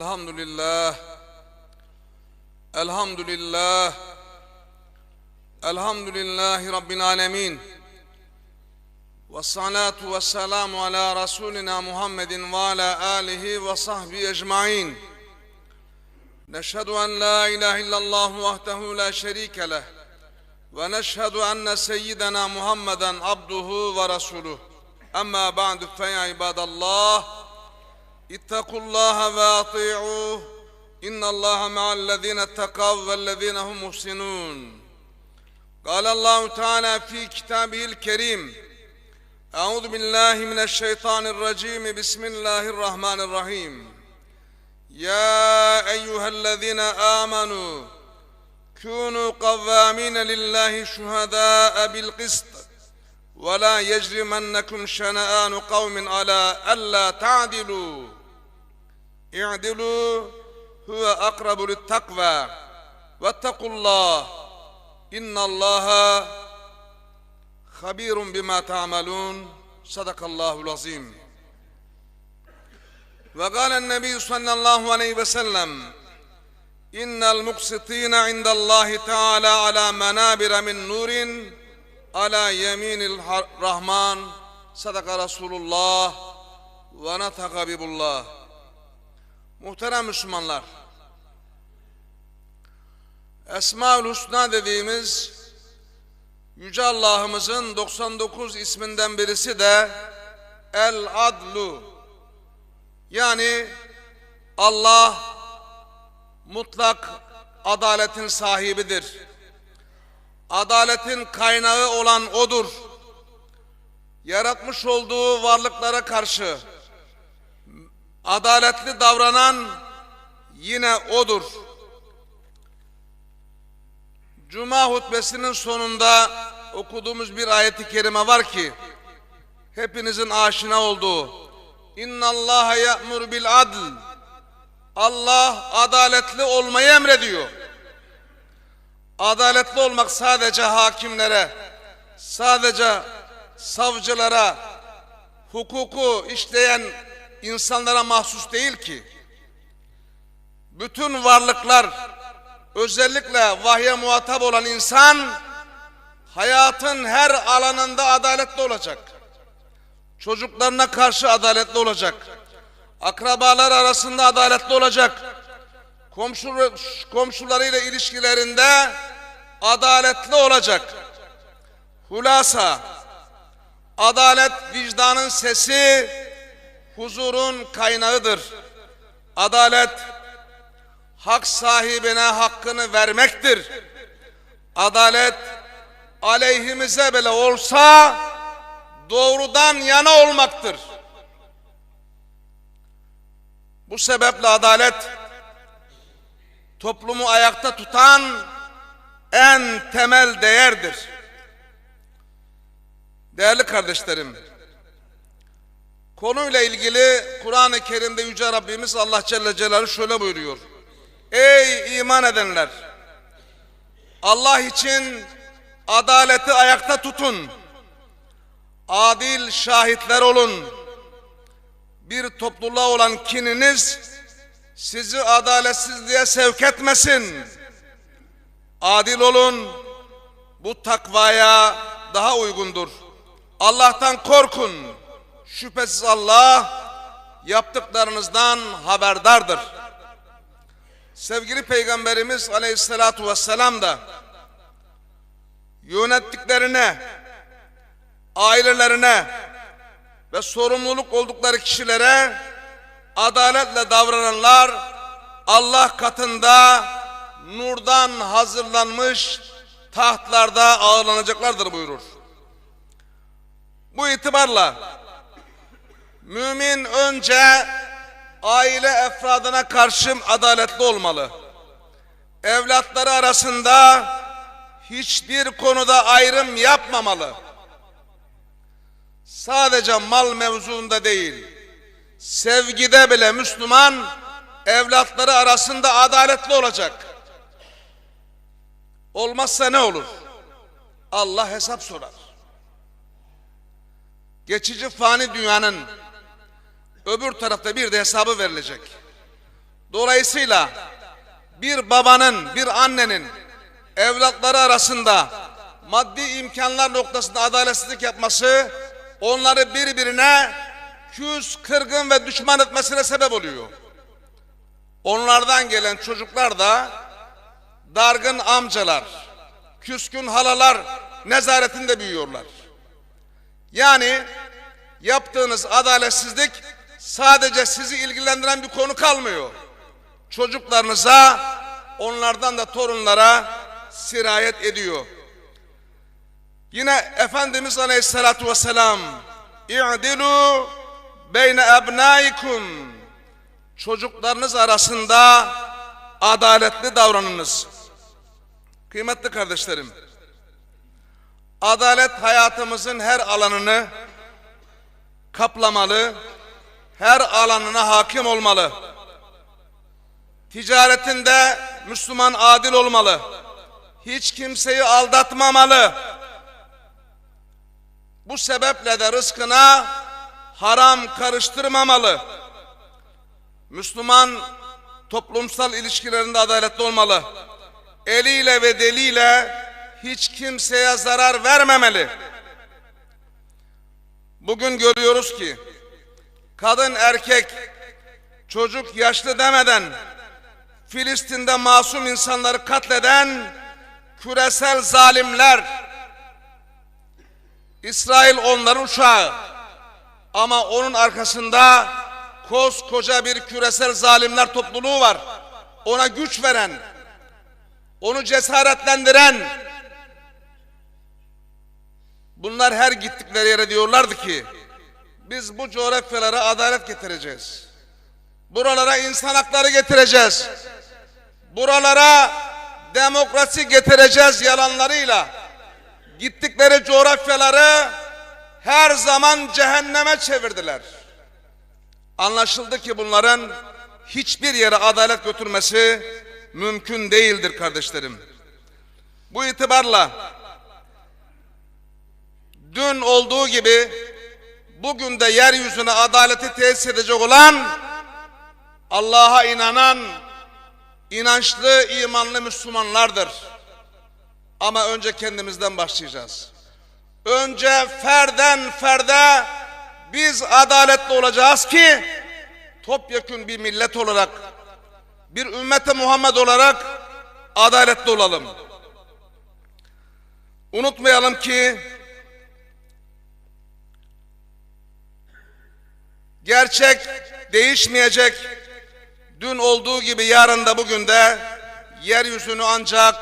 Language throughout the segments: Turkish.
Elhamdülillah. Elhamdülillah. Elhamdülillahi Rabbil Alemin. Ve salatu ve selamu ala Resulina Muhammedin ve ala alihi ve sahbihi ecmain. Neşhedü en la ilahe illallah vahdehu la şerike leh. Ve neşhedü enne seyyidena Muhammeden abduhu ve resuluh Amma ba'du fe ya ibadallah. اتقوا الله واطيعوه. إن الله مع الذين اتقوا والذين هم محسنون. قال الله تعالى في كتابه الكريم أعوذ بالله من الشيطان الرجيم. بسم الله الرحمن الرحيم. يا أيها الذين آمنوا كونوا قوامين لله شهداء بالقسط ولا يجرمنكم شنآن قوم على ألا تعدلوا. İ'dilu huve akrabu littakva vettekullah innallaha habirun bima ta'malun sadakallahu azim ve galen nebi sallallahu aleyhi ve sellem innel muksitine indallahi teala ala menabire min nurin ala yeminil rahman sadaka Resulullah ve nataka bibullah Muhterem Müslümanlar, Esma-ül Hüsna dediğimiz Yüce Allah'ımızın 99 isminden birisi de El Adlu. Yani Allah mutlak adaletin sahibidir adaletin kaynağı olan odur. Yaratmış olduğu varlıklara karşı adaletli davranan yine odur. Cuma hutbesinin sonunda okuduğumuz bir ayeti kerime var ki hepinizin aşina olduğu İnna Allah ya'mur bil adl Allah adaletli olmayı emrediyor. Adaletli olmak sadece hakimlere, sadece savcılara, hukuku işleyen insanlara mahsus değil ki. Bütün varlıklar, özellikle vahye muhatap olan insan, hayatın her alanında adaletli olacak. Çocuklarına karşı adaletli olacak. Akrabalar arasında adaletli olacak komşu, komşularıyla ilişkilerinde adaletli olacak. Hulasa, adalet vicdanın sesi, huzurun kaynağıdır. Adalet, hak sahibine hakkını vermektir. Adalet, aleyhimize bile olsa doğrudan yana olmaktır. Bu sebeple adalet, toplumu ayakta tutan en temel değerdir. Değerli kardeşlerim, konuyla ilgili Kur'an-ı Kerim'de Yüce Rabbimiz Allah Celle Celaluhu şöyle buyuruyor. Ey iman edenler! Allah için adaleti ayakta tutun. Adil şahitler olun. Bir topluluğa olan kininiz sizi adaletsizliğe sevk etmesin. Adil olun. Bu takvaya daha uygundur. Allah'tan korkun. Şüphesiz Allah yaptıklarınızdan haberdardır. Sevgili Peygamberimiz Aleyhisselatu Vesselam da yönettiklerine, ailelerine ve sorumluluk oldukları kişilere adaletle davrananlar Allah katında nurdan hazırlanmış tahtlarda ağırlanacaklardır buyurur. Bu itibarla mümin önce aile efradına karşı adaletli olmalı. Evlatları arasında hiçbir konuda ayrım yapmamalı. Sadece mal mevzuunda değil, sevgide bile Müslüman evlatları arasında adaletli olacak. Olmazsa ne olur? Allah hesap sorar. Geçici fani dünyanın öbür tarafta bir de hesabı verilecek. Dolayısıyla bir babanın, bir annenin evlatları arasında maddi imkanlar noktasında adaletsizlik yapması onları birbirine küs, kırgın ve düşman etmesine sebep oluyor. Onlardan gelen çocuklar da dargın amcalar, küskün halalar nezaretinde büyüyorlar. Yani yaptığınız adaletsizlik sadece sizi ilgilendiren bir konu kalmıyor. Çocuklarınıza, onlardan da torunlara sirayet ediyor. Yine Efendimiz Aleyhisselatü Vesselam İ'dilu beyne ebnaikum Çocuklarınız arasında adaletli davranınız. Kıymetli kardeşlerim, adalet hayatımızın her alanını kaplamalı, her alanına hakim olmalı. Ticaretinde Müslüman adil olmalı. Hiç kimseyi aldatmamalı. Bu sebeple de rızkına haram karıştırmamalı. Müslüman toplumsal ilişkilerinde adaletli olmalı. Eliyle ve deliyle hiç kimseye zarar vermemeli. Bugün görüyoruz ki kadın erkek çocuk yaşlı demeden Filistin'de masum insanları katleden küresel zalimler. İsrail onların uşağı. Ama onun arkasında koskoca bir küresel zalimler topluluğu var. Ona güç veren, onu cesaretlendiren, bunlar her gittikleri yere diyorlardı ki, biz bu coğrafyalara adalet getireceğiz. Buralara insan hakları getireceğiz. Buralara demokrasi getireceğiz yalanlarıyla. Gittikleri coğrafyaları her zaman cehenneme çevirdiler. Anlaşıldı ki bunların hiçbir yere adalet götürmesi mümkün değildir kardeşlerim. Bu itibarla dün olduğu gibi bugün de yeryüzüne adaleti tesis edecek olan Allah'a inanan inançlı, imanlı Müslümanlardır. Ama önce kendimizden başlayacağız. Önce ferden ferde biz adaletli olacağız ki topyekün bir millet olarak bir ümmete Muhammed olarak adaletli olalım. Unutmayalım ki gerçek değişmeyecek. Dün olduğu gibi yarın da bugün de yeryüzünü ancak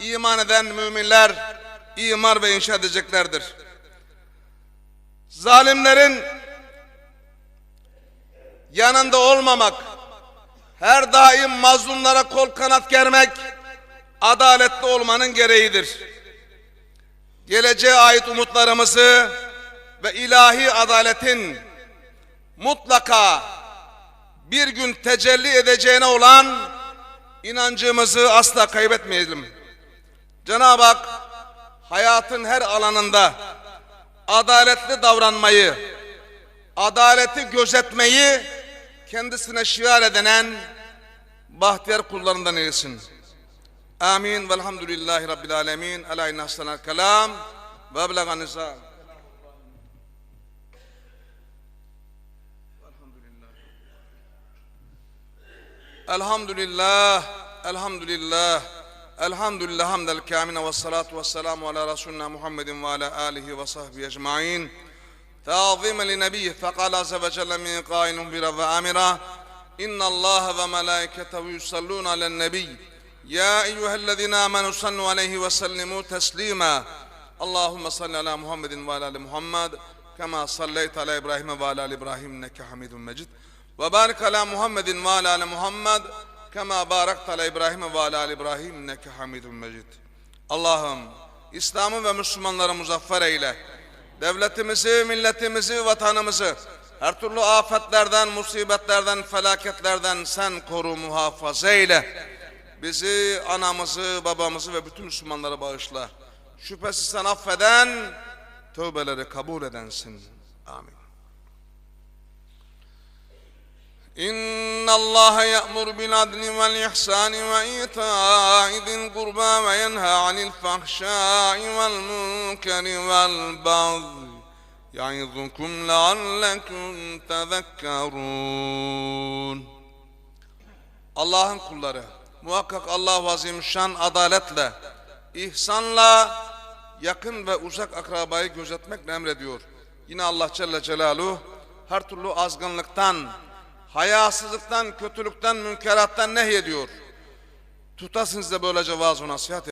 iman eden müminler imar ve inşa edeceklerdir. Zalimlerin yanında olmamak, her daim mazlumlara kol kanat germek, adaletli olmanın gereğidir. Geleceğe ait umutlarımızı ve ilahi adaletin mutlaka bir gün tecelli edeceğine olan inancımızı asla kaybetmeyelim. Cenab-ı Hak hayatın her alanında adaletli davranmayı, adaleti gözetmeyi kendisine şiar edinen bahtiyar kullarından eylesin. Amin. Velhamdülillahi Rabbil alemin. Ela inna ahsanel kelam ve eblegan nizam. الحمد لله الحمد لله الحمد لله حمد الكامل والصلاة والسلام على رسولنا محمد وعلى آله وصحبه أجمعين تعظيما لنبيه فقال عز وجل من قائل برب أمرا إن الله وملائكته يصلون على النبي يا أيها الذين آمنوا صلوا عليه وسلموا تسليما اللهم صل على محمد وعلى آل محمد كما صليت على إبراهيم وعلى آل إبراهيم إنك حميد مجيد وبارك على محمد وعلى ال محمد كما باركت على ابراهيم وعلى ال ابراهيم انك حميد مجيد Allah'ım İslam'ı ve Müslümanları muzaffer eyle. Devletimizi, milletimizi, vatanımızı her türlü afetlerden, musibetlerden, felaketlerden sen koru muhafaza eyle. Bizi, anamızı, babamızı ve bütün Müslümanları bağışla. Şüphesiz sen affeden, tövbeleri kabul edensin. Amin. إن الله يأمر بالعدل والإحسان وإيتاء ذي القربى وينهى عن الفحشاء والمنكر والبغي يعظكم لعلكم تذكرون Allah'ın kulları muhakkak Allah azimüşşan adaletle, ihsanla yakın ve uzak akrabayı gözetmekle emrediyor. Yine Allah Celle Celaluhu her türlü azgınlıktan, hayasızlıktan, kötülükten, münkerattan nehyediyor. Tutasınız da böylece vaaz nasihat